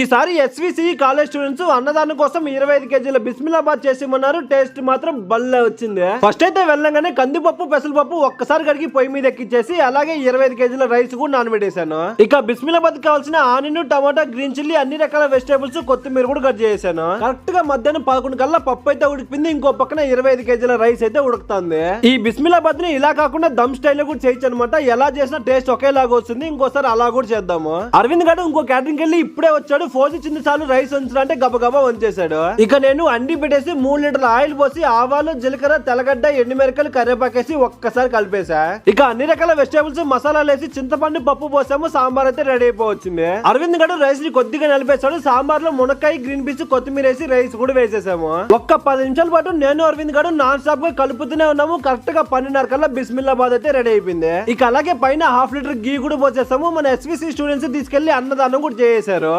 ఈసారి SVC college students అన్నదానం కోసం ఇరవై ఐదు కేజీల బిస్మిలాబాద్ చేసిమన్నారు టేస్ట్ మాత్రం బల్లే వచ్చింది. ఫస్ట్ అయితే వెళ్ళంగానే కందిపప్పు పెసరపప్పు ఒక్కసారి కడిగి పొయ్యి మీద ఎక్కించేసి అలాగే ఇరవై ఐదు కేజీల రైస్ కూడా నానబెట్టేశాను. ఇక బిస్మిలాబాద్ కావాల్సిన ఆనియన్ టమాటా గ్రీన్ చిల్లీ అన్ని రకాల వెజిటేబుల్స్ కొత్తిమీర కూడా కట్ చేశాను కరెక్ట్గా మధ్యాహ్నం పదకొండు కల్లా పప్పు అయితే ఉడికింది ఇంకో పక్కన ఇరవై ఐదు కేజీల రైస్ అయితే ఉడుకుతుంది. ఈ బిస్మిలాబాద్ని ఇలా కాకుండా దమ్ స్టైల్లో కూడా చేయొచ్చు అనమాట ఎలా చేసినా టేస్ట్ ఒకేలాగా వస్తుంది. ఇంకోసారి అలా కూడా చేద్దాము. అరవింద్ గారు ఇంకో క్యాటరింగ్ వెళ్ళి ఇప్పుడే వచ్చాడు. ఫోన్ ఇచ్చింది చాలు రైస్ ఉంచడం అంటే గబగబా వంచేశాడు. ఇక నేను అండి పెట్టేసి మూడు లీటర్ల ఆయిల్ పోసి ఆవాలు జీలకర్ర తెల్లగడ్డ ఎండుమిరకలు కరివేపాకేసి ఒక్కసారి కలిపేసా ఇక అన్ని రకాల వెజిటేబుల్స్ మసాలాలు వేసి చింతపండు పప్పు పోసాము సాంబార్ అయితే రెడీ అయిపోవచ్చింది. అరవింద్ గడు రైస్ని కొద్దిగా నలిపేశాడు సాంబార్లో మునక్కాయ గ్రీన్ పీస్ కొత్తిమీర వేసి రైస్ కూడా వేసేసాము. ఒక్క పది నిమిషాల పాటు నేను అరవింద్ గడు నాన్ స్టాప్గా కలుపుతూనే ఉన్నాము. కరెక్ట్గా పన్నెండున్నర కల్లా బిస్మిల్లాబాద్ అయితే రెడీ అయిపోయింది. ఇక అలాగే పైన హాఫ్ లీటర్ గీ కూడా పోసేసాము. మన ఎస్విసి స్టూడెంట్స్ తీసుకెళ్ళి అన్నదానం కూడా చేసారు